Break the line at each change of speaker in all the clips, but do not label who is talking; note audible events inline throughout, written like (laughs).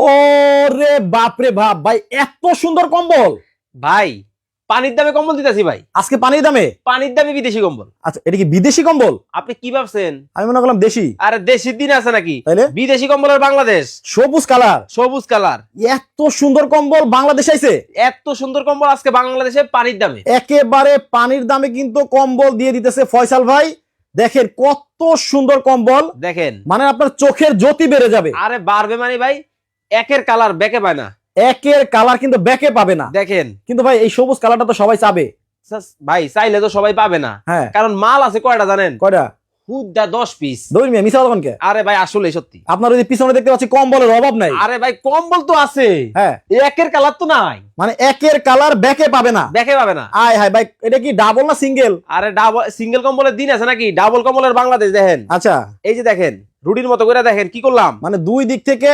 ওরে বাপরে বাপ ভাই এত সুন্দর কম্বল।
ভাই পানির দামে কম্বল দিতেছি ভাই।
আজকে পানির দামে?
পানির দামে বিদেশি কম্বল।
আচ্ছা এটা কি বিদেশি কম্বল?
আপনি কি ভাবছেন?
আমি মনে করলাম দেশি।
আরে দেশির দিন আছে নাকি? বিদেশি কম্বলের বাংলাদেশ।
সবুজ কালার।
সবুজ কালার।
এত সুন্দর কম্বল বাংলাদেশ আইছে?
এত সুন্দর কম্বল আজকে বাংলাদেশে পানির দামে।
একেবারে পানির দামে কিন্তু কম্বল দিয়ে দিতেছে ফয়সাল ভাই। দেখেন কত সুন্দর কম্বল।
দেখেন।
মানে আপনার চোখের জ্যোতি বেড়ে যাবে।
আরে বাড়বে মানে ভাই একের কালার ব্যাকে পায় না।
একের কালার কিন্তু ব্যাকে পাবে না।
দেখেন।
কিন্তু ভাই এই সবুজ কালারটা তো সবাই চাবে।
ভাই চাইলে তো সবাই পাবে না।
হ্যাঁ।
কারণ মাল আছে কয়টা জানেন?
কয়টা?
পিস আরে ভাই আসলে সত্যি।
আপনার ওই পিছনে দেখতে পাচ্ছি কম্বলের অভাব নাই।
আরে ভাই কম্বল তো আছে।
হ্যাঁ।
একের কালার তো নাই।
মানে একের কালার ব্যাকে পাবে না।
দেখে পাবে না।
আয় হায় ভাই এটা কি ডাবল না সিঙ্গেল
আরে ডাবল সিঙ্গেল কম্বলের দিন আছে নাকি? ডাবল কম্বলের বাংলাদেশ দেখেন।
আচ্ছা।
এই যে দেখেন রুটির মতো করে দেখেন কি করলাম?
মানে দুই দিক থেকে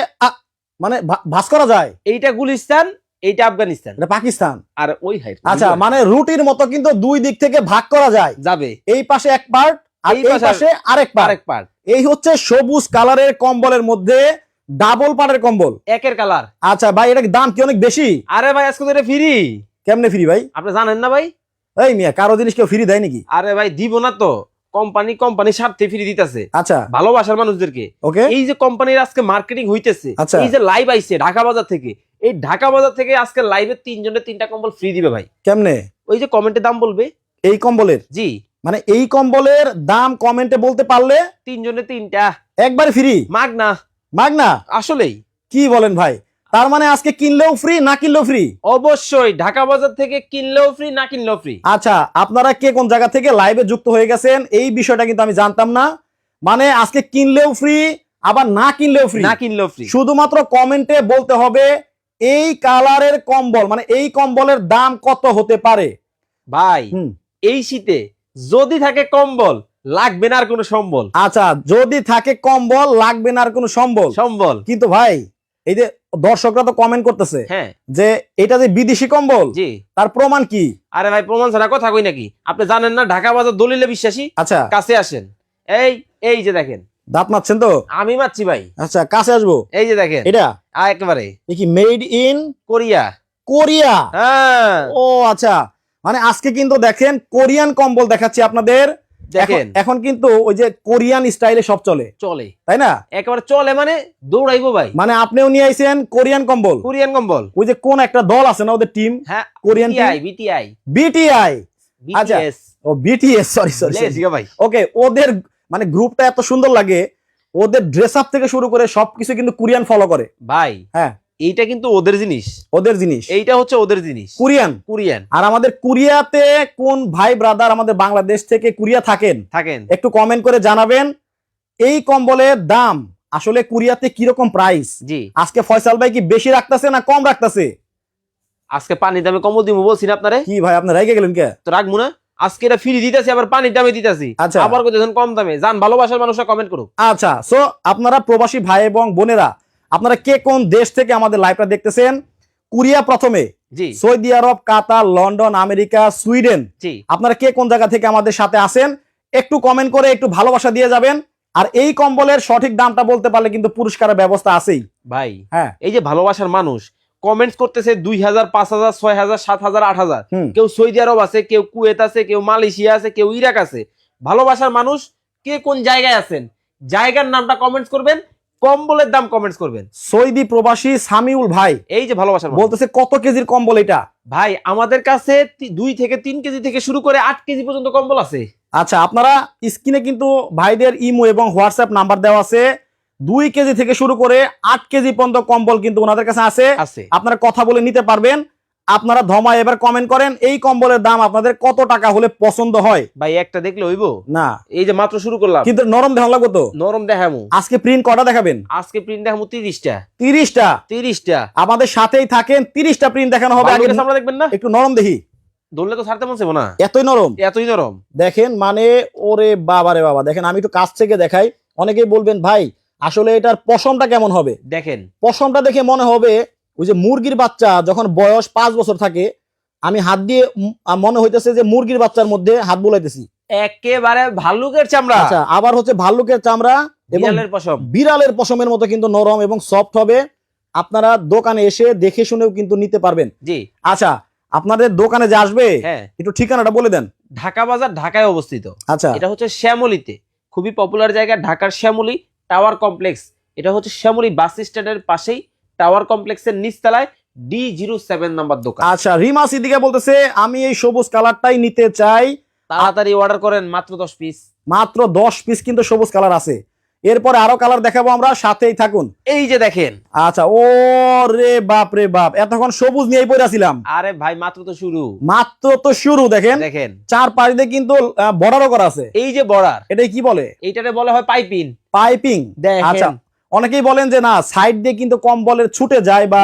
মানে ভা- ভাঁজ করা যায়?
এইটা গুলিস্তান এইটা আফগানিস্তান।
এটা পাকিস্তান।
আর ওই হাই
আচ্ছা মানে রুটির মতো কিন্তু দুই দিক থেকে ভাগ করা যায়।
যাবে।
এই পাশে এক পার্ট আর
এই পাশে
আরেক পার্ট
আরেক পার্ট
এই হচ্ছে সবুজ কালারের কম্বলের মধ্যে ডাবল পার্টের কম্বল।
একের কালার।
আচ্ছা ভাই এটার দাম কি অনেক বেশি?
আরে ভাই আজকে তো এটা ফ্রি
কেমনে ফ্রি ভাই?
আপনি জানেন না ভাই?
এই মিয়া কারও জিনিস কেউ ফ্রি দেয় নাকি?
আরে ভাই দিব না তো। কোম্পানি কোম্পানি স্বার্থে ফ্রি দিতেছে।
আচ্ছা।
ভালোবাসার মানুষদেরকে।
ওকে।
এই যে কোম্পানির আজকে মার্কেটিং হইতেছে
আচ্ছা।
এই যে লাইভ আইছে ঢাকা বাজার থেকে এই ঢাকা বাজার থেকে আজকে লাইভে তিনজনের তিনটা কম্বল ফ্রি দিবে ভাই।
কেমনে?
ওই যে কমেন্টে দাম বলবে।
এই কম্বলের?
জি।
মানে এই কম্বলের দাম কমেন্টে বলতে পারলে
তিনজনে তিনটা।
একবারে ফ্রি
মাগ না
মাগ
আসলেই।
কি বলেন ভাই? তার মানে আজকে কিনলেও ফ্রি না কিনলেও ফ্রি
অবশ্যই ঢাকা বাজার থেকে কিনলেও ফ্রি না কিনলেও ফ্রি
আচ্ছা আপনারা কে কোন জায়গা থেকে লাইভে যুক্ত হয়ে গেছেন এই বিষয়টা কিন্তু আমি জানতাম না। মানে আজকে কিনলেও ফ্রি আবার না কিনলেও ফ্রি
না কিনলেও ফ্রি
শুধুমাত্র কমেন্টে বলতে হবে এই কালারের কম্বল মানে এই কম্বলের দাম কত হতে পারে?
ভাই
হুম।
এই শীতে যদি থাকে কম্বল লাগবে না আর কোনো সম্বল।
আচ্ছা যদি থাকে কম্বল লাগবে না আর কোনো সম্বল?
সম্বল।
কিন্তু ভাই এই যে দর্শকরা তো কমেন্ট করতেছে
হ্যাঁ।
যে এটা যে বিদেশি কম্বল তার প্রমাণ কি?
আরে ভাই প্রমাণ ছাড়া কথা কই নাকি? আপনি জানেন না ঢাকা বাজার দলিলে বিশ্বাসী?
আচ্ছা।
কাছে আসেন। এই এই যে দেখেন।
দাঁত মারছেন তো?
আমি মারছি ভাই।
আচ্ছা কাছে আসব।
এই যে দেখেন।
এটা?
আ একেবারে।
কি মেড ইন
কোরিয়া।
কোরিয়া?
হ্যাঁ।
ও আচ্ছা। মানে আজকে কিন্তু দেখেন কোরিয়ান কম্বল দেখাচ্ছি আপনাদের।
দেখেন।
এখন- কিন্তু ওই যে কোরিয়ান স্টাইলে সব চলে।
চলে।
তাই না?
একেবারে চলে মানে দৌড়াইবো ভাই।
মানে আপনিও নিয়ে আইছেন কোরিয়ান কম্বল।
কোরিয়ান কম্বল।
ওই যে কোন একটা দল আছে না ওদের টিম
হ্যাঁ
কোরিয়ান
বিটিআই বিটিআই
বিটিআই আচ্ছা।
বিটিএস
ও বিটিএস সরি সরি
ভাই।
ওকে ওদের মানে গ্রুপটা এত সুন্দর লাগে ওদের ড্রেস আপ থেকে শুরু করে সবকিছু কিন্তু কোরিয়ান ফলো করে।
ভাই
হ্যাঁ।
এইটা কিন্তু ওদের জিনিস।
ওদের জিনিস।
এইটা হচ্ছে ওদের জিনিস।
কোরিয়ান।
কোরিয়ান।
আর আমাদের কোরিয়াতে কোন ভাই ব্রাদার আমাদের বাংলাদেশ থেকে কোরিয়া থাকেন?
থাকেন।
একটু কমেন্ট করে জানাবেন। এই কম্বলের দাম আসলে কোরিয়াতে কীরকম প্রাইস
জি।
আজকে ফয়সাল ভাই কি বেশি রাখতেছে না কম রাখতেছে?
আজকে পানির দামে কম্বল দিব বলছি আপনারে।
কি ভাই আপনি রেগে গেলেন কে?
তো রাখব না। আজকে এটা ফ্রি দিতেছি আবার পানির দামে দিতেছি।
আচ্ছা।
আবার কম দামে। যান ভালোবাসার মানুষরা কমেন্ট করুক।
আচ্ছা সো আপনারা প্রবাসী ভাই এবং বোনেরা আপনারা কে কোন দেশ থেকে আমাদের লাইভটা দেখতেছেন? কোরিয়া প্রথমে Saudi Arab Qatar London America Sweden. আপনারা কে কোন জায়গা থেকে আমাদের সাথে আসেন একটু কমেন্ট করে একটু ভালোবাসা দিয়ে যাবেন। আর এই কম্বলের সঠিক দামটা বলতে পারলে কিন্তু পুরস্কারের ব্যবস্থা আছেই।
ভাই
হ্যাঁ।
এই যে ভালোবাসার মানুষ কমেন্টস করতেছে দুই হাজার পাঁচ হাজার ছয় হাজার সাত হাজার আট হাজার। কেউ সৌদি আরব আছে কেউ কুয়েত আছে কেউ মালয়েশিয়া আছে কেউ ইরাক আছে। ভালোবাসার মানুষ কে কোন জায়গায় আছেন? জায়গার নামটা কমেন্টস করবেন কম্বলের দাম কমেন্টস করবেন।
সৌদি প্রবাসী সামিউল ভাই
এই যে ভালোবাসার
বলতেছে কত কেজির কম্বল এটা?
ভাই আমাদের কাছে দুই থেকে তিন কেজি থেকে শুরু করে আট কেজি পর্যন্ত কম্বল আছে।
আচ্ছা আপনারা স্ক্রিনে কিন্তু ভাইদের ইমো এবং হোয়াটসঅ্যাপ নাম্বার দেওয়া আছে। দুই কেজি থেকে শুরু করে আট কেজি পর্যন্ত কম্বল কিন্তু ওনাদের কাছে আছে।
আছে।
আপনারা কথা বলে নিতে পারবেন। আপনারা ধমায় এবার কমেন্ট করেন এই কম্বলের দাম আপনাদের কত টাকা হলে পছন্দ হয়?
ভাই একটা দেখলে হইব?
না।
এই যে মাত্র শুরু করলাম।
কিন্তু নরম দেখান লাগবো তো?
নরম দেখামু।
আজকে প্রিন্ট কটা দেখাবেন?
আজকে প্রিন্ট দেখামু তিরিশটা।
তিরিশটা?
তিরিশটা।
আমাদের সাথেই থাকেন তিরিশটা প্রিন্ট দেখানো হবে আগে।
আমরা দেখবেন না?
একটু নরম দেখি।
ধরলে তো ছাড়তে মন না।
এতই নরম?
এতই নরম।
দেখেন মানে ওরে বাবা রে বাবা। দেখেন আমি একটু কাছ থেকে দেখাই। অনেকেই বলবেন ভাই আসলে এটার পশমটা কেমন হবে?
দেখেন।
পশমটা দেখে মনে হবে ওই যে মুরগির বাচ্চা যখন বয়স পাঁচ বছর থাকে আমি হাত দিয়ে মনে হইতেছে যে মুরগির বাচ্চার মধ্যে হাত বুলাইতেছি।
একেবারে ভাল্লুকের চামড়া।
আচ্ছা আবার হচ্ছে ভাল্লুকের চামড়া এবং
বিড়ালের পশম।
বিড়ালের পশমের মতো কিন্তু নরম এবং সফট হবে। আপনারা দোকানে এসে দেখে শুনেও কিন্তু নিতে পারবেন।
জি।
আচ্ছা আপনাদের দোকানে যে আসবে
হ্যাঁ।
একটু ঠিকানাটা বলে দেন।
ঢাকা বাজার ঢাকায় অবস্থিত।
আচ্ছা।
এটা হচ্ছে শ্যামলিতে। খুবই পপুলার জায়গা ঢাকার শ্যামলি টাওয়ার কমপ্লেক্স এটা হচ্ছে শ্যামলি বাস স্ট্যান্ডের পাশেই টাওয়ার কমপ্লেক্সের নিচতলায় ডি জিরো সেভেন নাম্বার দোকান।
আচ্ছা রিমা সিদ্দিকা বলতেছে আমি এই সবুজ কালারটাই নিতে চাই।
তাড়াতাড়ি অর্ডার করেন মাত্র দশ পিস
মাত্র দশ পিস কিন্তু সবুজ কালার আছে। এরপরে আরও কালার দেখাবো আমরা সাথেই থাকুন।
এই যে দেখেন।
আচ্ছা ও রে বাপ রে বাপ এতক্ষণ সবুজ নিয়েই পড়েছিলাম
আরে ভাই মাত্র তো শুরু।
মাত্র তো শুরু দেখেন।
দেখেন।
চার পাড়িতে কিন্তু বর্ডারও করা আছে।
এই যে বর্ডার।
এটাই কি বলে?
এইটারে বলা হয় পাইপিং।
পাইপিং।
দেখেন।
আচ্ছা অনেকেই বলেন যে না সাইড দিয়ে কিন্তু কম্বলের ছুটে যায় বা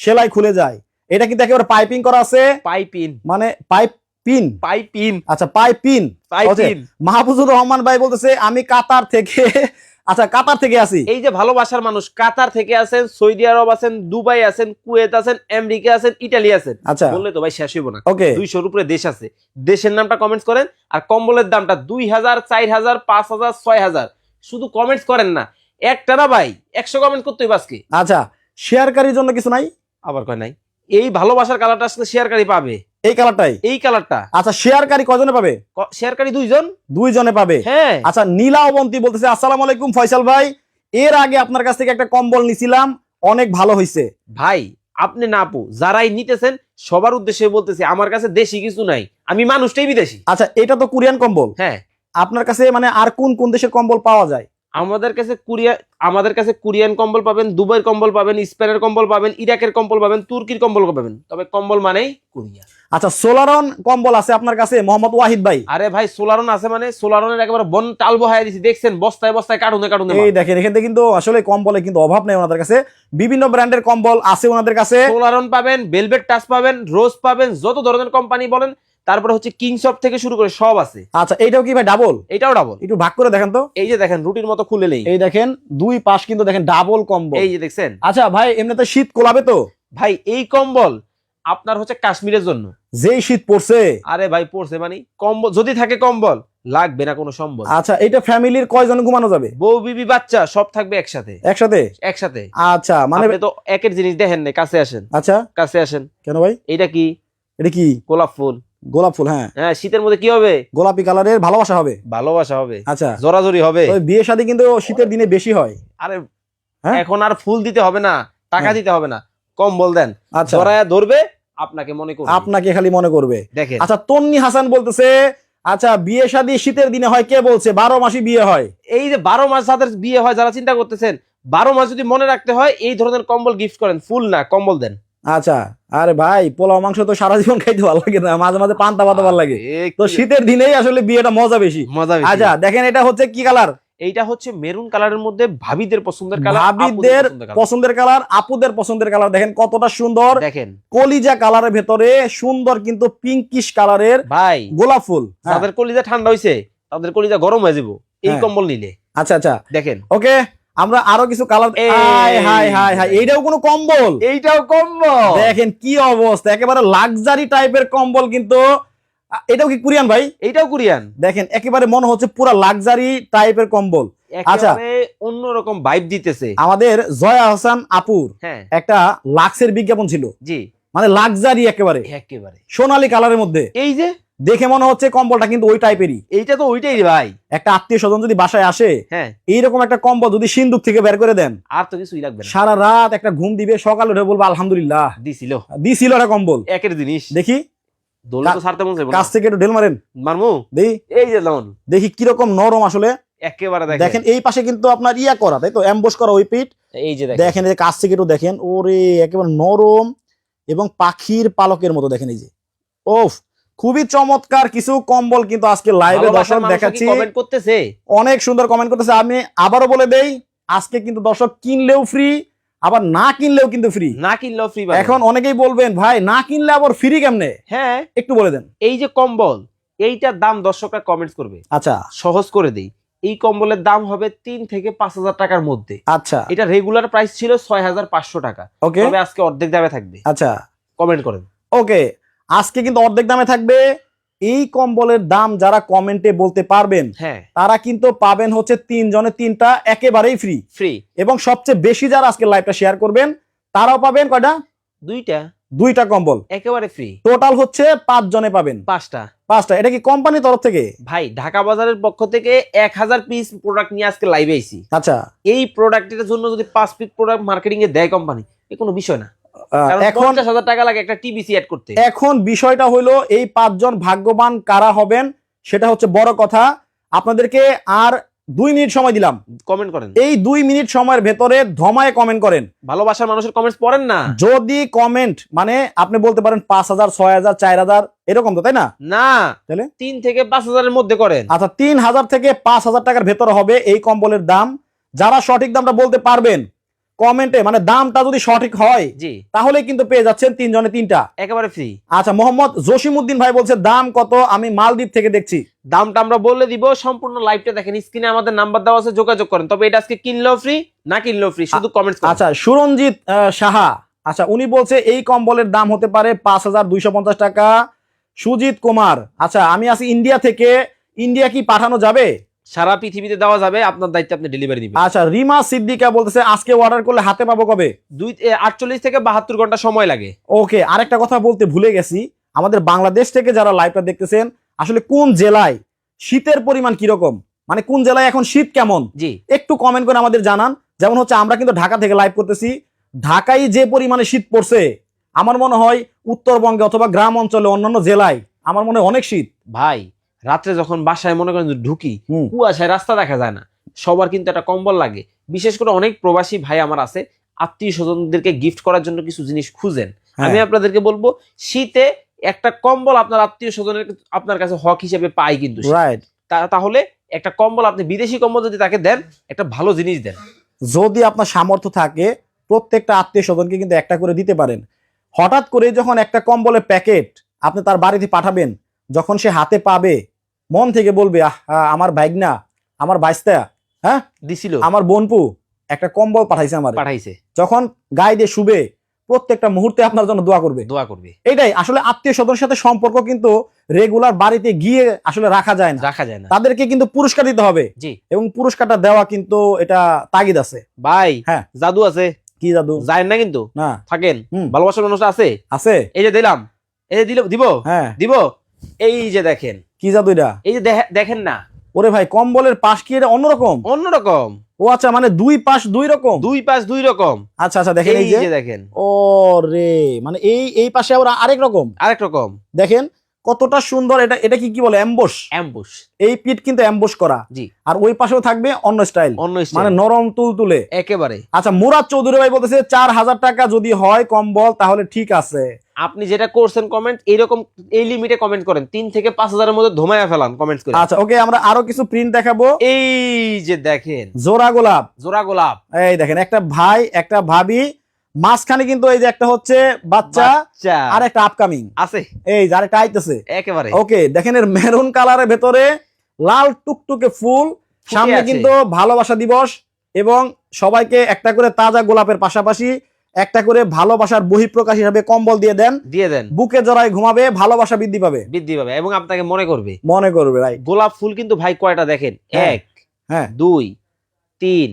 সেলাই খুলে যায়। এটা কিন্তু একেবারে পাইপিং করা আছে।
পাইপিন
মানে পাইপ পিন
পাইপিন
আচ্ছা pipe pin
pipe pin
Mahfuzur Rahman ভাই বলতেছে আমি কাতার থেকে (laughs) আচ্ছা কাতার থেকে আসি।
এই যে ভালোবাসার মানুষ কাতার থেকে আছেন সৌদি আরব আছেন দুবাই আছেন কুয়েত আছেন আমেরিকা আছেন ইটালি আছেন।
আচ্ছা।
বললে তো ভাই শেষ হইব না।
ওকে
দুইশোর উপরে দেশ আছে। দেশের নামটা কমেন্টস করেন আর কম্বলের দামটা দুই হাজার চার হাজার পাঁচ হাজার ছয় হাজার। শুধু কমেন্টস করেন না একটা না ভাই? একশো কমেন্ট করতে হইব আজকে।
আচ্ছা শেয়ারকারীর জন্য কিছু নাই?
আবার কয় নাই? এই ভালোবাসার কালারটা আসলে শেয়ারকারী পাবে।
এই কালারটাই
এই কালারটা
আচ্ছা শেয়ারকারী কজনে পাবে?
শেয়ারকারী দুইজন?
দুইজনে পাবে।
হ্যাঁ।
আচ্ছা নীলা অবন্তী বলতেছে আসসালামু আলাইকুম ফয়সাল ভাই। এর আগে আপনার কাছ থেকে একটা কম্বল নিছিলাম অনেক ভালো হয়েছে
ভাই আপনি না আপু যারাই নিতেছেন সবার উদ্দেশ্যে বলতেছি আমার কাছে দেশি কিছু নাই। আমি মানুষটাই বিদেশি।
আচ্ছা এটা তো কোরিয়ান কম্বল।
হ্যাঁ।
আপনার কাছে মানে আর কোন কোন দেশের কম্বল পাওয়া যায়?
আমাদের কাছে কোরিয়া আমাদের কাছে কোরিয়ান কম্বল পাবেন দুবাইয়ের কম্বল পাবেন স্পেনের কম্বল পাবেন ইরাকের কম্বল পাবেন তুর্কির কম্বল পাবেন। তবে কম্বল মানেই কোরিয়া।
আচ্ছা সোলারন কম্বল আছে আপনার কাছে মোহাম্মদ ওয়াহিদ ভাই?
আরে ভাই সোলারন আছে মানে সোলারনের একেবারে বন টাল বহায় দিছি দেখছেন? বস্তায় বস্তায় কাটুনে কাটুনে
এই দেখেন এখানে কিন্তু আসলে কম্বলে কিন্তু অভাব নেই ওনাদের কাছে। বিভিন্ন ব্র্যান্ডের কম্বল আছে ওনাদের কাছে।
সোলারন পাবেন ভেলভেট টাচ পাবেন রোজ পাবেন যত ধরনের কোম্পানি বলেন তারপরে হচ্ছে কিংসপ থেকে শুরু করে সব আছে।
আচ্ছা এইটাও কি ভাই ডাবল
এটাও ডাবল
একটু ভাগ করে দেখেন তো।
এই যে দেখেন রুটির মতো খুলে নেই।
এই দেখেন দুই পাশ কিন্তু দেখেন ডাবল কম্বল
এই যে দেখছেন?
আচ্ছা ভাই এমনিতে শীত কোলাবে তো?
ভাই এই কম্বল আপনার হচ্ছে কাশ্মীরের জন্য।
যেই শীত পড়ছে।
আরে ভাই পড়ছে মানে কম্বল যদি থাকে কম্বল লাগবে না কোনো সম্বল।
আচ্ছা এটা ফ্যামিলির কয়জন ঘুমানো যাবে?
বউ বিবি বাচ্চা সব থাকবে একসাথে।
একসাথে?
একসাথে।
আচ্ছা মানে
তো একের জিনিস দেখেন না কাছে আসেন।
আচ্ছা।
কাছে আসেন।
কেন ভাই?
এটা কি?
এটা কি?
গোলাপ ফুল।
গোলাপ ফুল হ্যাঁ।
হ্যাঁ শীতের মধ্যে কি হবে?
গোলাপি কালারের ভালোবাসা হবে।
ভালোবাসা হবে।
আচ্ছা।
জোরাজোরি হবে।
বিয়ে শাদী কিন্তু শীতের দিনে বেশি হয়।
আরে
হ্যাঁ?
এখন আর ফুল দিতে হবে না টাকা
হ্যাঁ।
দিতে হবে না। কম্বল দেন
আচ্ছা।
জড়ায়া ধরবে আপনাকে মনে করবে।
আপনাকে খালি মনে করবে।
দেখেন।
আচ্ছা তন্নি হাসান বলতেছে আচ্ছা বিয়ে শাদী শীতের দিনে হয় কে বলছে? বারো মাসই বিয়ে হয়।
এই যে বারো মাস যাদের বিয়ে হয় যারা চিন্তা করতেছেন বারো মাস যদি মনে রাখতে হয় এই ধরনের কম্বল গিফট করেন ফুল না কম্বল দেন।
আচ্ছা আরে ভাই পোলাও মাংস তো সারা জীবন খাইতে ভালো লাগে না মাঝে মাঝে পান্তা পাতা ভালো লাগে। তো শীতের দিনেই আসলে বিয়েটা মজা বেশি।
মজা বেশি।
আচ্ছা দেখেন এটা হচ্ছে কি কালার?
এইটা হচ্ছে মেরুন কালারের মধ্যে ভাবিদের পছন্দের কালার
ভাবিদের পছন্দের কালার। আপুদের পছন্দের কালার। দেখেন কতটা সুন্দর।
দেখেন।
কলিজা কালারের ভেতরে সুন্দর কিন্তু পিঙ্কিশ কালারের
ভাই
গোলাপ ফুল।
তাদের কলিজা ঠান্ডা হইছে তাদের কলিজা গরম হয়ে যাব। এই
হ্যাঁ।
কম্বল নিলে।
আচ্ছা আচ্ছা।
দেখেন।
ওকে আমরা আরও কিছু colour hi hi hi hi. এইটাও কোনো কম্বল?
এইটাও কম্বল।
দেখেন কি অবস্থা একেবারে লাক্সারি টাইপের কম্বল কিন্তু। এটাও কি কোরিয়ান ভাই?
এইটাও কোরিয়ান।
দেখেন একেবারে মনে হচ্ছে পুরা লাক্সারি টাইপের কম্বল। আচ্ছা।
অন্যরকম ভাইব দিতেছে।
আমাদের জয়া হাসান আপুর
হ্যাঁ।
একটা লাক্সের বিজ্ঞাপন ছিল।
জি।
মানে লাক্সারি একেবারে।
একেবারে।
সোনালী কালারের মধ্যে।
এই যে
দেখে মনে হচ্ছে কম্বলটা কিন্তু ওই টাইপেরই
এইটা তো ওইটাই ভাই।
একটা আত্মীয় স্বজন যদি বাসায় আসে
হ্যাঁ।
এইরকম একটা কম্বল যদি সিন্ধুক থেকে বের করে দেন
আর তো কিছুই লাগবে
সারা রাত একটা ঘুম দিবে সকালে উঠে বলব আলহামদুলিল্লাহ।
দিছিল।
দিছিল একটা কম্বল।
একের জিনিস।
দেখি।
দোলে তো ছাড়তে মন
কাছ থেকে একটু ঢেল মারেন।
মারমু?
দেখি।
এই যে লন।
দেখি কীরকম নরম আসলে।
একেবারে
দেখেন।
দেখেন
এই পাশে কিন্তু আপনার ইয়া করা তাই তো? অ্যাম্বোস করা ওই পিঠ।
এই যে দেখেন।
দেখেন এই যে কাছ থেকে একটু দেখেন। ওরে একেবারে নরম এবং পাখির পালকের মতো দেখেন এই যে। ওফ! খুবই চমৎকার কিছু কম্বল কিন্তু আজকে লাইভে দর্শক দেখাচ্ছি। অনেক সুন্দর কমেন্ট করতেছে। আমি আবারও বলে দেই আজকে কিন্তু দর্শক কিনলেও ফ্রি আবার না কিনলেও কিন্তু ফ্রি
না কিনলেও ফ্রি
এখন অনেকেই বলবেন ভাই না কিনলে আবার ফ্রি কেমনে?
হ্যাঁ।
একটু বলে দেন।
এই যে কম্বল এইটার দাম দর্শকরা কমেন্টস করবে।
আচ্ছা।
সহজ করে দেই। এই কম্বলের দাম হবে তিন থেকে পাঁচ হাজার টাকার মধ্যে।
আচ্ছা।
এটা রেগুলার প্রাইস ছিল ছয় হাজার পাঁচশো টাকা।
ওকে
তবে আজকে অর্ধেক দামে থাকবে।
আচ্ছা।
কমেন্ট করেন।
ওকে আজকে কিন্তু অর্ধেক দামে থাকবে। এই কম্বলের দাম যারা কমেন্টে বলতে পারবেন
হ্যাঁ।
তারা কিন্তু পাবেন হচ্ছে তিনজনে তিনটা একেবারেই ফ্রি
ফ্রি
এবং সবচেয়ে বেশি যারা আজকে লাইভটা শেয়ার করবেন তারাও পাবেন কয়টা?
দুইটা।
দুইটা কম্বল।
একেবারে ফ্রি
টোটাল হচ্ছে পাঁচ জনে পাবেন।
পাঁচটা।
পাঁচটা। এটা কি কোম্পানির তরফ থেকে?
ভাই ঢাকা বাজারের পক্ষ থেকে এক হাজার পিস প্রোডাক্ট নিয়ে আজকে লাইভে আইছি।
আচ্ছা।
এই প্রোডাক্টের জন্য যদি পাঁচ পিস প্রোডাক্ট মার্কেটিং এ দেয় কোম্পানি এ কোনো বিষয় না।
এখন
হাজার টাকা লাগে একটা অ্যাড করতে।
এখন বিষয়টা হলো এই পাঁচজন ভাগ্যবান কারা হবেন সেটা হচ্ছে বড় কথা। আপনাদেরকে আর দুই মিনিট সময় দিলাম।
কমেন্ট করেন।
এই দুই মিনিট সময়ের ভেতরে ধমায় কমেন্ট করেন।
ভালোবাসার মানুষের কমেন্টস পড়েন না।
যদি কমেন্ট মানে আপনি বলতে পারেন পাঁচ হাজার ছয় হাজার চার হাজার এরকম তো তাই না?
না
তাহলে?
তিন থেকে পাঁচ হাজারের মধ্যে করেন।
আচ্ছা তিন হাজার থেকে পাঁচ হাজার টাকার ভেতরে হবে এই কম্বলের দাম। যারা সঠিক দামটা বলতে পারবেন কমেন্টে মানে দামটা যদি সঠিক হয়
জি।
তাহলে কিন্তু পেয়ে যাচ্ছেন তিনজনে তিনটা।
একেবারে ফ্রি
আচ্ছা মোহাম্মদ জসিমউদ্দিন ভাই বলছে দাম কত? আমি মালদ্বীপ থেকে দেখছি।
দামটা আমরা বলে দিব সম্পূর্ণ লাইভটা দেখেন স্ক্রিনে আমাদের নাম্বার দেওয়া আছে যোগাযোগ করেন। তবে এটা আজকে কিনলেও ফ্রি না কিনলেও ফ্রি শুধু কমেন্টস করেন।
আচ্ছা সুরঞ্জিত সাহা আচ্ছা উনি বলছে এই কম্বলের দাম হতে পারে পাঁচ হাজার দুইশো পঞ্চাশ টাকা। সুজিত কুমার আচ্ছা আমি আছি ইন্ডিয়া থেকে ইন্ডিয়া কি পাঠানো যাবে?
সারা পৃথিবীতে দেওয়া যাবে আপনার দায়িত্বে আপনি ডেলিভারি দিবেন।
আচ্ছা রিমা সিদ্দিকা বলতেছে আজকে অর্ডার করলে হাতে পাবো কবে?
দুই আটচল্লিশ থেকে বাহাত্তর ঘণ্টা সময় লাগে।
ওকে আরেকটা কথা বলতে ভুলে গেছি। আমাদের বাংলাদেশ থেকে যারা লাইভটা দেখতেছেন আসলে কোন জেলায় শীতের পরিমাণ কীরকম? মানে কোন জেলায় এখন শীত কেমন?
জি।
একটু কমেন্ট করে আমাদের জানান। যেমন হচ্ছে আমরা কিন্তু ঢাকা থেকে লাইভ করতেছি। ঢাকায় যে পরিমাণে শীত পড়ছে আমার মনে হয় উত্তরবঙ্গে অথবা গ্রাম অঞ্চলে অন্যান্য জেলায় আমার মনে হয় অনেক শীত।
ভাই রাত্রে যখন বাসায় মনে করেন যে ঢুকি। কুয়াশায় রাস্তা দেখা যায় না। সবার কিন্তু একটা কম্বল লাগে। বিশেষ করে অনেক প্রবাসী ভাই আমার আছে আত্মীয় স্বজনদেরকে গিফট করার জন্য কিছু জিনিস খুঁজেন।
হ্যাঁ।
আমি আপনাদেরকে বলব শীতে একটা কম্বল আপনার আত্মীয় স্বজনের আপনার কাছে হক হিসেবে পাই কিন্তু তাহলে একটা কম্বল আপনি বিদেশি কম্বল যদি তাকে দেন একটা ভালো জিনিস দেন।
যদি আপনার সামর্থ্য থাকে প্রত্যেকটা আত্মীয় স্বজনকে কিন্তু একটা করে দিতে পারেন। হঠাৎ করে যখন একটা কম্বলের প্যাকেট আপনি তার বাড়িতে পাঠাবেন যখন সে হাতে পাবে মন থেকে বলবে আহ আমার ভাইগনা আমার বাইস্তা হ্যাঁ?
দিছিল।
আমার বোনপু একটা কম্বল পাঠাইছে আমার।
পাঠাইছে।
যখন গায়ে দিয়ে শুবে প্রত্যেকটা মুহূর্তে আপনার জন্য দোয়া করবে।
দোয়া করবে।
এটাই আসলে আত্মীয় স্বজনের সাথে সম্পর্ক কিন্তু রেগুলার বাড়িতে গিয়ে আসলে রাখা যায় না।
রাখা যায় না।
তাদেরকে কিন্তু পুরস্কার দিতে হবে।
জি।
এবং পুরস্কারটা দেওয়া কিন্তু এটা তাগিদ আছে।
ভাই
হ্যাঁ।
জাদু আছে।
কি জাদু?
যায় না কিন্তু?
না।
থাকেন। ভালোবাসার মানুষ আছে।
আছে।
এই যে দিলাম। এই যে দিল দিব?
হ্যাঁ।
দিব? এই যে দেখেন।
কি জাদু এটা?
এই যে দেখে- দেখেন না।
ওরে ভাই কম্বলের পাশ কি এটা অন্যরকম?
অন্যরকম।
ও আচ্ছা মানে দুই পাশ দুই রকম?
দুই পাশ দুই রকম।
আচ্ছা আচ্ছা দেখেন এই যে।
দেখেন।
ও রে মানে এই এই পাশে আবার আরেক রকম?
আরেক রকম।
দেখেন কতটা সুন্দর এটা এটা কি কি বলে অ্যাম্বস
অ্যাম্বুশ
এই পিঠ কিন্তু অ্যাম্বস করা।
জি।
আর ওই পাশেও থাকবে অন্য স্টাইল
অন্য
মানে
মানে
নরম তুল তুলে
একেবারে।
আচ্ছা মুরাদ চৌধুরী ভাই বলতেছে চার হাজার টাকা যদি হয় কম্বল তাহলে ঠিক আছে।
আপনি যেটা করছেন কমেন্ট এইরকম এই লিমিটে কমেন্ট করেন। তিন থেকে পাঁচ হাজারের মধ্যে ধোমায়া ফেলান কমেন্ট করে।
আচ্ছা ওকে আমরা আরও কিছু প্রিন্ট দেখাবো।
এই যে দেখেন।
জোড়া গোলাপ।
জোড়া গোলাপ।
এই দেখেন একটা ভাই একটা ভাবি মাঝখানে কিন্তু এই যে একটা হচ্ছে বাচ্চা আর একটা আপকামিং
আছে।
এই যার একটা আইতেছে।
একেবারে।
ওকে দেখেন এর মেরুন কালারের ভেতরে লাল টুকটুকে ফুল। সামনে কিন্তু ভালোবাসা দিবস এবং সবাইকে একটা করে তাজা গোলাপের পাশাপাশি একটা করে ভালোবাসার বহিঃপ্রকাশ হিসাবে কম্বল দিয়ে দেন।
দিয়ে দেন।
বুকে জড়ায় ঘুমাবে ভালোবাসা বৃদ্ধি পাবে।
বৃদ্ধি পাবে এবং আপনাকে মনে করবে।
মনে করবে ভাই
গোলাপ ফুল কিন্তু ভাই কয়টা দেখেন?
হ্যাঁ।
এক
হ্যাঁ।
দুই তিন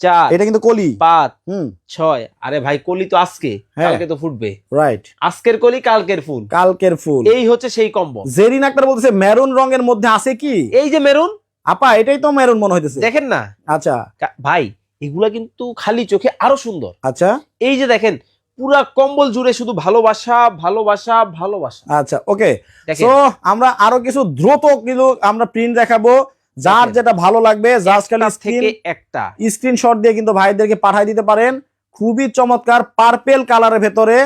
চার
এটা কিন্তু কলি।
পাঁচ
হুম।
ছয়। আরে ভাই কলি তো আজকে।
হ্যাঁ।
কালকে তো ফুটবে।
রাইট
আজকের কলি কালকের ফুল।
কালকের ফুল।
এই হচ্ছে সেই কম্বল
জেরিন আক্তার বলতেছে মেরুন রঙের মধ্যে আছে কি?
এই যে মেরুন।
আপা এটাই তো মেরুন মনে হইতেছে।
দেখেন না।
আচ্ছা।
ভাই এগুলা কিন্তু খালি চোখে আরও সুন্দর।
আচ্ছা।
এই যে দেখেন পুরা কম্বল জুড়ে শুধু ভালোবাসা ভালোবাসা ভালোবাসা।
আচ্ছা ওকে। তো আমরা আরও কিছু দ্রুত কিন্তু আমরা প্রিন্ট দেখাবো। যার যেটা ভালো লাগবে
থেকে একটা।
স্ক্রিনশট দিয়ে কিন্তু ভাইদেরকে পাঠিয়ে দিতে পারেন। খুবই চমৎকার পার্পেল কালারের ভেতরে।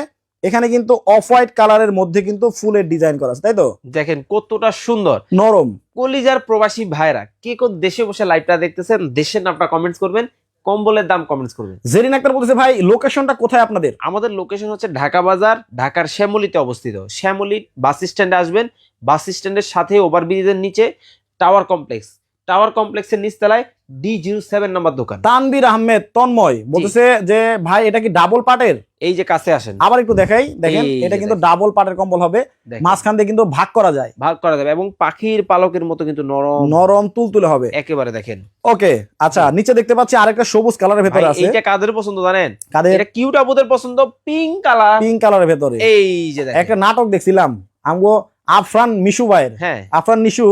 এখানে কিন্তু অফ হোয়াইট কালারের মধ্যে কিন্তু ফুলের ডিজাইন করা আছে তাই তো?
দেখেন কতটা সুন্দর।
নরম।
কলিজার প্রবাসী ভাইরা কে কোন দেশে বসে লাইভটা দেখতেছেন? দেশের নামটা কমেন্টস করবেন কম্বলের দাম কমেন্টস করবেন।
জেরিন আক্তার বলতেছে ভাই লোকেশনটা কোথায় আপনাদের?
আমাদের লোকেশন হচ্ছে ঢাকা বাজার ঢাকার শ্যামলিতে অবস্থিত। শ্যামলি বাস স্ট্যান্ডে আসবেন বাস স্ট্যান্ডের সাথে ওভারব্রিজের নিচে টাওয়ার কমপ্লেক্স টাওয়ার কমপ্লেক্সের নিচতলায় ডি জিরো সেভেন নাম্বার দোকান।
তানবির আহমেদ তন্ময় বলতেছে যে ভাই এটা কি ডাবল পার্টের
এই যে কাছে আসেন।
আবার একটু দেখাই দেখেন এটা কিন্তু ডাবল পার্টের কম্বল হবে। মাঝখান দিয়ে কিন্তু ভাগ করা যায়।
ভাগ করা যাবে এবং পাখির পালকের মতো কিন্তু নরম।
নরম তুলতুলে হবে।
একেবারে দেখেন।
ওকে আচ্ছা নিচে দেখতে পাচ্ছি আরেকটা সবুজ কালারের ভেতরে আছে।
এইটা কাদের পছন্দ জানেন?
কাদের?
এটা কিউট আপুদের পছন্দ পিঙ্ক কালার।
পিঙ্ক কালারের ভেতরে।
এই যে দেখেন।
একটা নাটক দেখছিলাম আমগো আফরান মিশু ভাইয়ের।
হ্যাঁ।
আফরান নিশু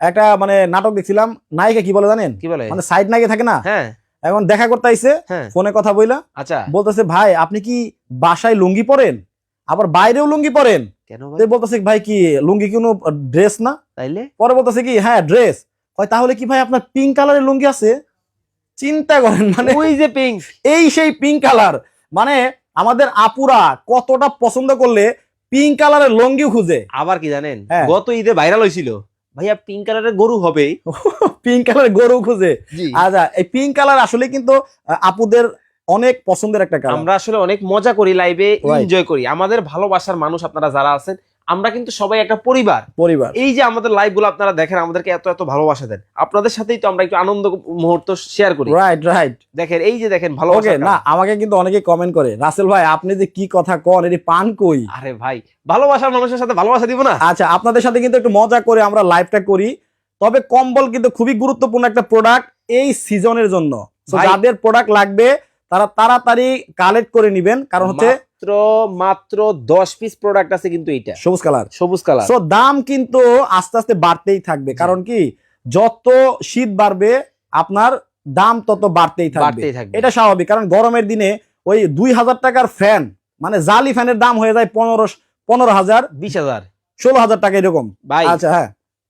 একটা মানে নাটক দেখছিলাম নায়িকা কি বলে জানেন?
কি বলে?
মানে সাইড নায়িকা থাকে না?
হ্যাঁ।
এখন দেখা করতে আইছে
হ্যাঁ।
ফোনে কথা বইলা
আচ্ছা।
বলতেছে ভাই আপনি কি বাসায় লুঙ্গি পরেন? আবার বাইরেও লুঙ্গি পরেন?
কেন
বলতেছে ভাই কি লুঙ্গি কোনো ড্রেস না?
তাইলে?
পরে বলতেছে কি হ্যাঁ ড্রেস হয় তাহলে কি ভাই আপনার পিঙ্ক কালারের লুঙ্গি আছে? চিন্তা করেন মানে
ওই যে পিঙ্ক
এই সেই পিঙ্ক কালার মানে আমাদের আপুরা কতটা পছন্দ করলে পিঙ্ক কালারের লুঙ্গি খুঁজে।
আবার কি জানেন?
হ্যাঁ।
গত ঈদে ভাইরাল হয়েছিল ভাইয়া পিঙ্ক কালারের গরু হবে
পিঙ্ক কালারের গরু খুঁজে। আচ্ছা এই পিঙ্ক কালার আসলে কিন্তু আপুদের অনেক পছন্দের একটা কালার
আমরা আসলে অনেক মজা করি লাইভে এনজয় করি। আমাদের ভালোবাসার মানুষ আপনারা যারা আছেন আমরা কিন্তু সবাই একটা পরিবার।
পরিবার।
এই যে আমাদের লাইভগুলো আপনারা দেখেন আমাদেরকে এত এত ভালোবাসা দেন। আপনাদের সাথেই তো আমরা একটু আনন্দ মুহূর্ত শেয়ার করি।
রাইট রাইট
দেখেন এই যে দেখেন
ওকে না আমাকে কিন্তু অনেকে কমেন্ট করে রাসেল ভাই আপনি যে কি কথা কন এটি পান কই?
আরে ভাই ভালোবাসার মানুষের সাথে ভালোবাসা দিব না?
আচ্ছা আপনাদের সাথে কিন্তু একটু মজা করে আমরা লাইভটা করি। তবে কম্বল কিন্তু খুবই গুরুত্বপূর্ণ একটা প্রোডাক্ট এই সিজনের জন্য। যাদের প্রোডাক্ট লাগবে তারা তাড়াতাড়ি কালেক্ট করে নিবেন। কারণ হচ্ছে
মাত্র মাত্র দশ পিস প্রোডাক্ট আছে কিন্তু এইটা।
সবুজ কালার।
সবুজ কালার।
সো দাম কিন্তু আস্তে আস্তে বাড়তেই থাকবে। কারণ কি যত শীত বাড়বে আপনার দাম তত বাড়তেই থাকবে। এটা স্বাভাবিক। কারণ গরমের দিনে ওই দুই হাজার টাকার ফ্যান মানে জালি ফ্যানের দাম হয়ে যায় পনেরো পনেরো হাজার
বিশ হাজার।
ষোলো হাজার টাকা এরকম।
ভাই
আচ্ছা হ্যাঁ।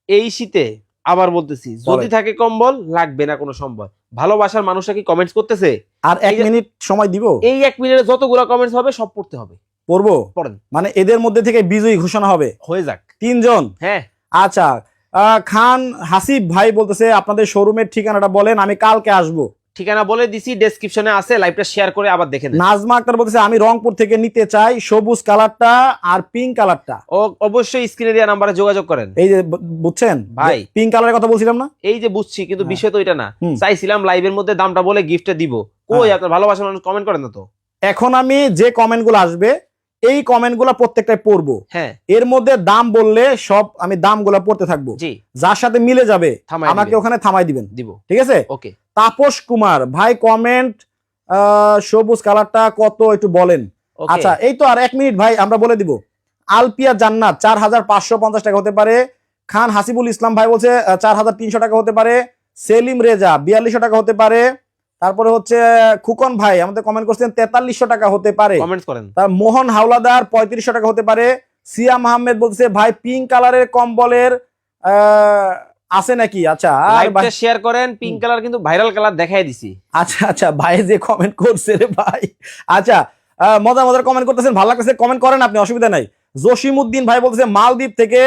এই শীতে আবার বলতেছি যদি থাকে কম্বল লাগবে না কোনো সম্বল। ভালোবাসার মানুষরা কি কমেন্টস করতেছে?
আর এক মিনিট সময় দিব?
এই এক মিনিটে যতগুলো কমেন্টস হবে সব পড়তে হবে।
পড়ব?
পড়েন।
মানে এদের মধ্যে থেকে বিজয়ী ঘোষণা হবে?
হয়ে যাক।
তিনজন?
হ্যাঁ।
আচ্ছা আহ, খান হাসিব ভাই বলতেছে আপনাদের শোরুমের ঠিকানাটা বলেন আমি কালকে আসব।
ঠিকানা বলে দিছি ডেসক্রিপশনে আছে লাইভটা শেয়ার করে আবার দেখে
নাজমা আক্তার বলতেছে আমি রংপুর থেকে নিতে চাই সবুজ কালারটা আর পিঙ্ক কালারটা।
ও অবশ্যই স্ক্রিনে দেওয়া নাম্বারে যোগাযোগ করেন।
এই যে বুঝছেন?
ভাই।
পিঙ্ক কালারের কথা বলছিলাম না?
এই যে বুঝছি কিন্তু
হ্যাঁ।
বিষয় তো এটা না। চাইছিলাম লাইভের মধ্যে দামটা বলে গিফটটা দিব। কই
হ্যাঁ।
আপনার ভালোবাসার মানুষ কমেন্ট করেন না তো?
এখন আমি যে কমেন্টগুলো আসবে এই কমেন্টগুলো প্রত্যেকটাই পড়ব।
হ্যাঁ।
এর মধ্যে দাম বললে সব আমি দামগুলো পড়তে থাকব।
জি।
যার সাথে মিলে যাবে আমাকে ওখানে থামাই দিবেন।
দিব।
ঠিক আছে?
ওকে।
তাপস কুমার ভাই কমেন্ট সবুজ কালারটা কত একটু বলেন। আচ্ছা এই তো আর এক মিনিট ভাই আমরা বলে দিব। আলপিয়া জান্নাত চার হাজার পাঁচশো পঞ্চাশ টাকা হতে পারে। খান হাসিবুল ইসলাম ভাই বলছে চার হাজার তিনশো টাকা হতে পারে। সেলিম রেজা বিয়াল্লিশশো টাকা হতে পারে। তারপরে হচ্ছে খুকন ভাই আমাদের কমেন্ট করছেন তেতাল্লিশশো টাকা হতে পারে।
কমেন্টস করেন।
তার মোহন হাওলাদার পঁয়ত্রিশশো টাকা হতে পারে। সিয়াম আহমেদ বলছে ভাই পিঙ্ক কালারের কম্বলের আছে নাকি? আচ্ছা
লাইভটা শেয়ার করেন পিঙ্ক কালার কিন্তু ভাইরাল কালার দেখাই দিছি।
আচ্ছা আচ্ছা ভাই যে কমেন্ট করছে রে ভাই। আচ্ছা মজার মজার কমেন্ট করতেছেন ভালো লাগতেছে কমেন্ট করেন আপনি অসুবিধা নাই। জসিমউদ্দিন ভাই বলতেছে মালদ্বীপ থেকে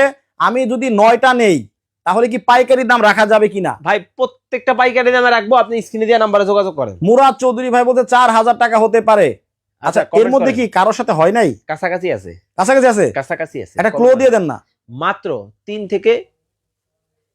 আমি যদি নয়টা নেই তাহলে কি পাইকারি দাম রাখা যাবে কিনা?
ভাই প্রত্যেকটা পাইকারি দামে রাখব আপনি স্ক্রিনে দেওয়া নাম্বারে যোগাযোগ করেন।
মুরাদ চৌধুরী ভাই বলতে চার হাজার টাকা হতে পারে। আচ্ছা এর মধ্যে কি কারোর সাথে হয় নাই?
কাছাকাছি আছে।
কাছাকাছি আছে?
কাছাকাছি আছে।
একটা ক্লো দিয়ে দেন না।
মাত্র তিন থেকে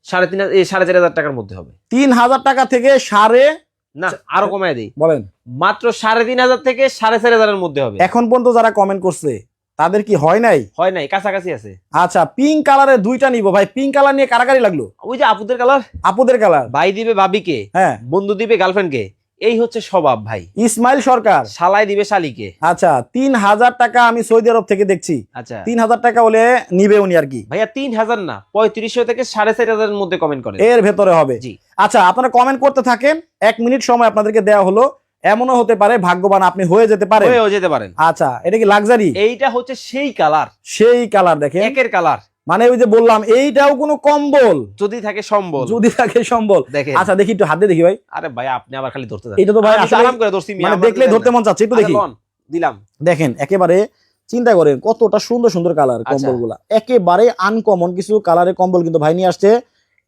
সাড়ে তিন হাজার- সাড়ে চার হাজার টাকার মধ্যে হবে।
তিন হাজার টাকা থেকে সাড়ে
না আরও কমায় দিই।
বলেন।
মাত্র সাড়ে তিন হাজার থেকে সাড়ে চার হাজারের মধ্যে হবে।
এখন পর্যন্ত যারা কমেন্ট করছে তাদের কি হয় নাই?
হয় নাই কাছাকাছি আছে।
আচ্ছা পিঙ্ক কালারের দুইটা নিব ভাই। পিঙ্ক কালার নিয়ে কারাকারি লাগল?
ওই যে আপুদের কালার
আপুদের কালার
ভাই দিবে ভাবিকে
হ্যাঁ।
বন্ধু দিবে গার্লফ্রেন্ডকে এই হচ্ছে স্বভাব ভাই।
ইসমাইল সরকার।
শালাই দিবে শালিকে।
আচ্ছা তিন হাজার টাকা আমি সৌদি আরব থেকে দেখছি।
আচ্ছা।
তিন হাজার টাকা হলে নিবে উনি আর কি।
ভাইয়া তিন হাজার না পঁয়ত্রিশশো থেকে সাড়ে চার হাজারের মধ্যে কমেন্ট করে।
এর ভেতরে হবে।
জি।
আচ্ছা আপনারা কমেন্ট করতে থাকেন। এক মিনিট সময় আপনাদেরকে দেওয়া হলো। এমনও হতে পারে ভাগ্যবান আপনি হয়ে যেতে পারেন।
হয়েও যেতে পারেন।
আচ্ছা এটা কি লাক্সারি
এইটা হচ্ছে সেই কালার
সেই কালার দেখেন।
একের কালার
মানে ওই যে বললাম এইটাও কোনো কম্বল?
যদি থাকে সম্বল।
যদি থাকে সম্বল। আচ্ছা দেখি একটু হাতে দেখি ভাই।
আরে ভাই আপনি আবার খালি ধরতে
এটা তো ভাই
আরাম করে ধরছি
মানে দেখলে ধরতে মন চাচ্ছে একটু দেখি।
দিলাম।
দেখেন একেবারে চিন্তা করেন কতটা সুন্দর সুন্দর কালার
আচ্ছা।
কম্বলগুলা একেবারে আনকমন কিছু কালারের কম্বল কিন্তু ভাই নিয়ে আসছে।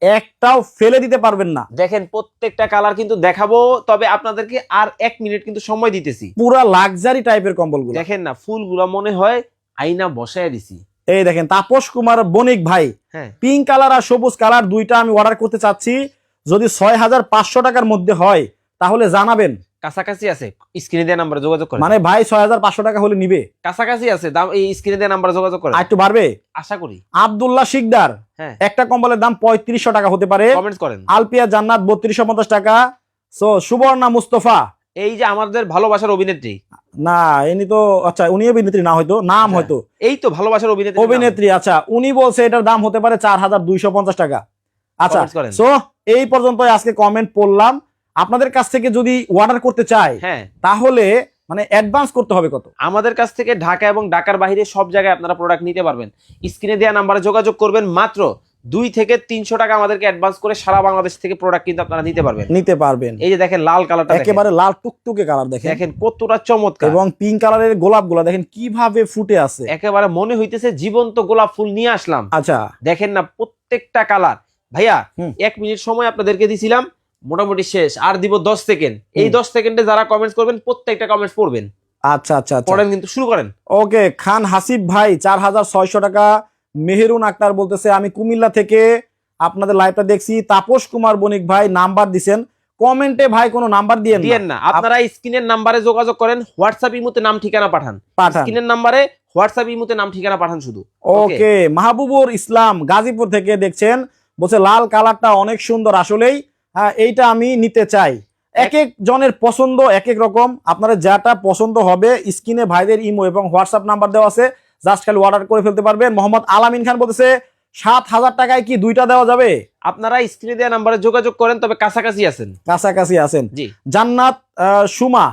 একটাও ফেলে দিতে পারবেন না।
দেখেন প্রত্যেকটা কালার কিন্তু দেখাবো তবে আপনাদেরকে আর এক মিনিট কিন্তু সময় দিতেছি।
পুরা লাক্সারি টাইপের কম্বলগুলো
দেখেন না ফুলগুলো মনে হয় আইনা বসায় দিছি।
এই দেখেন তাপস কুমার বণিক ভাই
হ্যাঁ।
পিঙ্ক কালার আর সবুজ কালার দুইটা আমি অর্ডার করতে চাচ্ছি। যদি ছয় হাজার পাঁচশো টাকার মধ্যে হয় তাহলে জানাবেন।
কাছাকাছি আছে স্ক্রিনে দেওয়া নাম্বারে যোগাযোগ করেন
মানে ভাই ছয় হাজার পাঁচশো টাকা হলে নিবে।
কাছাকাছি আছে দাম এই স্ক্রিনে দেওয়া নাম্বারে যোগাযোগ
আর একটু বাড়বে?
আশা করি।
আবদুল্লাহ শিকদার
হ্যাঁ।
একটা কম্বলের দাম পঁয়ত্রিশশো টাকা হতে পারে।
কমেন্টস করেন।
আলপিয়া জান্নাত বত্রিশশো পঞ্চাশ টাকা। সো সুবর্ণা মুস্তফা।
এই যে আমাদের ভালোবাসার অভিনেত্রী।
না ইনি তো আচ্ছা উনি অভিনেত্রী না হয়তো নাম
আচ্ছা,
হয়তো।
এই তো ভালোবাসার অভিনেত্রী
অভিনেত্রী আচ্ছা উনি বলছে এটার দাম হতে পারে চার হাজার দুইশো পঞ্চাশ টাকা। আচ্ছা সো এই পর্যন্ত আজকে কমেন্ট পড়লাম। আপনাদের কাছ থেকে যদি অর্ডার করতে চাই
হ্যাঁ।
তাহলে মানে অ্যাডভান্স করতে হবে কত?
আমাদের কাছ থেকে ঢাকা এবং ঢাকার বাইরে সব জায়গায় আপনারা প্রোডাক্ট নিতে পারবেন। স্ক্রিনে দেওয়া নাম্বারে যোগাযোগ করবেন মাত্র দুই থেকে তিনশো টাকা আমাদেরকে অ্যাডভান্স করে সারা বাংলাদেশ থেকে প্রোডাক্ট কিন্তু আপনারা নিতে পারবেন।
নিতে পারবেন।
এই যে দেখেন লাল কালারটা
একেবারে লাল টুকটুকে কালার দেখেন।
দেখেন কতটা চমৎকার।
এবং পিঙ্ক কালারের গোলাপগুলা দেখেন কীভাবে ফুটে আছে।
একেবারে মনে হইতেছে জীবন্ত গোলাপ ফুল নিয়ে আসলাম।
আচ্ছা।
দেখেন না প্রত্যেকটা কালার ভাইয়া। এক মিনিট সময় আপনাদেরকে দিছিলাম। মোটামুটি শেষ। আর দিব দশ সেকেন্ড এই দশ সেকেন্ডে যারা কমেন্টস করবেন প্রত্যেকটা কমেন্টস পড়বেন।
আচ্ছা আচ্ছা আচ্ছা।
পড়েন কিন্তু শুরু করেন।
ওকে খান হাসিব ভাই চার হাজার ছয়শো টাকা। মেহেরুন আক্তার বলতেছে আমি কুমিল্লা থেকে আপনাদের লাইভটা দেখছি। তাপস কুমার বণিক ভাই নাম্বার দিছেন। কমেন্টে ভাই কোনো নাম্বার দিয়েন
দিয়েন না। আপনারা স্ক্রিনের নাম্বারে যোগাযোগ করেন হোয়াটসঅ্যাপ ইমুতে নাম ঠিকানা পাঠান।
পাঠান।
স্ক্রিনের নাম্বারে হোয়াটসঅ্যাপ ইমুতে নাম ঠিকানা পাঠান শুধু।
ওকে মাহবুবুর ইসলাম গাজীপুর থেকে দেখছেন। বলছে লাল কালারটা অনেক সুন্দর। আসলেই হ্যাঁ, এইটা আমি নিতে চাই। এক এক জনের পছন্দ এক এক রকম। আপনারা যেটা পছন্দ হবে স্ক্রিনে ভাইদের ইমো এবং হোয়াটসঅ্যাপ নাম্বার দেওয়া আছে জাস্ট খালি অর্ডার করে ফেলতে পারবেন। মোহাম্মদ আলামিন খান বলতেছে সাত হাজার টাকায় কি দুইটা দেওয়া যাবে?
আপনারা স্ক্রিনে দেওয়া নাম্বারে যোগাযোগ করেন তবে কাছাকাছি আছেন।
কাছাকাছি আছেন।
জি।
জান্নাত আহ, সুমা।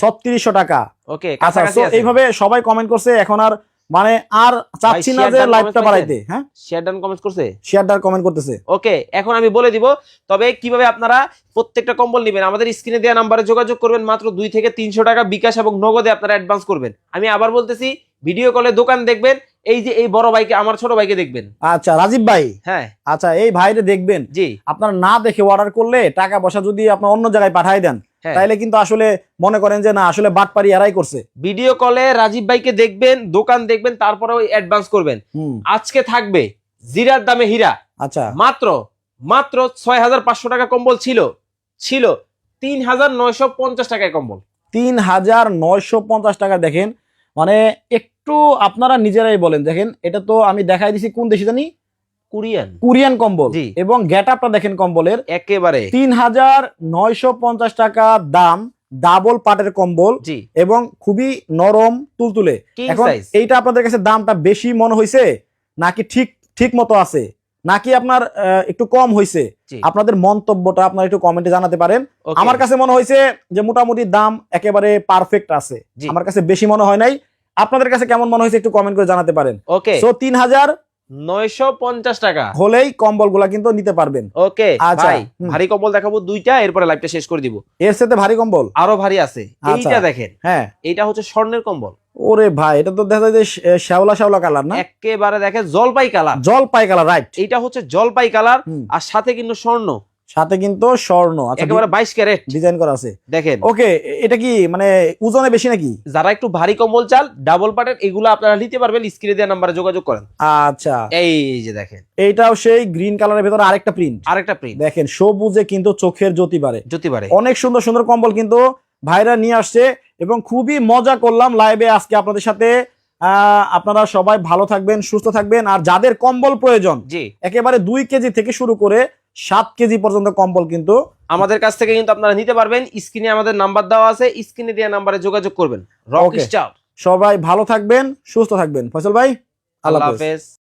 ছত্রিশশো টাকা।
ওকে
আচ্ছা
কাছাকাছি
এইভাবে সবাই কমেন্ট করছে এখন আর মানে আর চাচ্ছি না যে লাইভটা বাড়াইতে হ্যাঁ?
শেয়ার ডান কমেন্ট করছে?
শেয়ারদার কমেন্ট করতেছে।
ওকে এখন আমি বলে দিব তবে কীভাবে আপনারা প্রত্যেকটা কম্বল নেবেন? আমাদের স্ক্রিনে দেওয়া নাম্বারে যোগাযোগ করবেন মাত্র দুই থেকে তিনশো টাকা বিকাশ এবং নগদে আপনারা অ্যাডভান্স করবেন। আমি আবার বলতেছি ভিডিও কলে দোকান দেখবেন এই যে এই বড় ভাইকে আমার ছোট ভাইকে দেখবেন।
আচ্ছা রাজীব ভাই।
হ্যাঁ।
আচ্ছা এই ভাইরে দেখবেন।
জি।
আপনার না দেখে অর্ডার করলে টাকা পয়সা যদি আপনার অন্য জায়গায় পাঠাই দেন
হ্যাঁ।
তাইলে কিন্তু আসলে মনে করেন যে না আসলে বাটপারি এরাই করছে।
ভিডিও কলে রাজীব ভাইকে দেখবেন দোকান দেখবেন তারপরে ওই অ্যাডভান্স করবেন আজকে থাকবে জিরার দামে হীরা।
আচ্ছা।
মাত্র মাত্র ছয় হাজার পাঁচশো টাকা কম্বল ছিল। ছিল তিন হাজার নয়শো পঞ্চাশ টাকায় কম্বল।
তিন হাজার নয়শো পঞ্চাশ টাকা দেখেন মানে একটু আপনারা নিজেরাই বলেন। দেখেন এটা তো আমি দেখাই দিছি কোন দেশে জানি?
কুরিয়ান।
কোরিয়ান কম্বল। এবং গেট দেখেন কম্বলের।
একেবারে।
তিন হাজার নয়শো পঞ্চাশ টাকা দাম ডাবল পাটের কম্বল এবং খুবই নরম তুলতুলে। এখন এইটা আপনাদের কাছে দামটা বেশি মনে হয়েছে নাকি ঠিক ঠিক মতো আছে? নাকি আপনার একটু কম হয়েছে আপনাদের মন্তব্যটা আপনারা একটু কমেন্টে জানাতে পারেন। আমার কাছে মনে হয়েছে যে মোটামুটি দাম একেবারে পারফেক্ট আছে। আমার কাছে বেশি মনে হয় নাই। আপনাদের কাছে কেমন মনে হয়েছে একটু কমেন্ট করে জানাতে পারেন।
ওকে
সো তিন হাজার
নয়শো পঞ্চাশ টাকা।
হলেই কম্বলগুলা কিন্তু নিতে পারবেন।
ওকে
আচ্ছা,
ভারী কম্বল দেখাবো দুইটা এরপরে লাইভটা শেষ করে দিব।
এর সাথে ভারী কম্বল?
আরও ভারী আছে।
আচ্ছা।
এইটা দেখেন।
হ্যাঁ।
এইটা হচ্ছে স্বর্ণের কম্বল।
ওরে ভাই এটা তো দেখা যায় শ্যাওলা শ্যাওলা কালার না?
একেবারে দেখেন জলপাই কালার।
জল পাই কালার রাইট
এইটা হচ্ছে জলপাই কালার আর সাথে কিন্তু স্বর্ণ।
সাথে কিন্তু স্বর্ণ। আচ্ছা
একেবারে বাইশ ক্যারেট।
ডিজাইন করা আছে।
দেখেন।
ওকে এটা কি মানে ওজনে বেশি নাকি?
যারা একটু ভারী কম্বল চাল ডাবল পার্টের এগুলো আপনারা নিতে পারবেন স্ক্রিনে দেওয়া নাম্বারে যোগাযোগ করেন।
আচ্ছা।
এই যে দেখেন।
এইটাও সেই গ্রিন কালারের ভেতরে আরেকটা প্রিন্ট
আরেকটা প্রিন্ট
দেখেন সবুজে কিন্তু চোখের জ্যোতি বাড়ে।
জ্যোতি পারে
অনেক সুন্দর সুন্দর কম্বল কিন্তু ভাইরা নিয়ে আসছে এবং খুবই মজা করলাম লাইভে আজকে আপনাদের সাথে। আপনারা সবাই ভালো থাকবেন সুস্থ থাকবেন। আর যাদের কম্বল প্রয়োজন
জি।
একেবারে দুই কেজি থেকে শুরু করে সাত কেজি পর্যন্ত কম্বল কিন্তু
আমাদের কাছ থেকে কিন্তু আপনারা নিতে পারবেন। স্ক্রিনে আমাদের নাম্বার দেওয়া আছে স্ক্রিনে দেওয়া নাম্বারে যোগাযোগ করবেন.
সবাই ভালো থাকবেন সুস্থ থাকবেন। ফয়সল ভাই আল্লাহ
হাফেজ।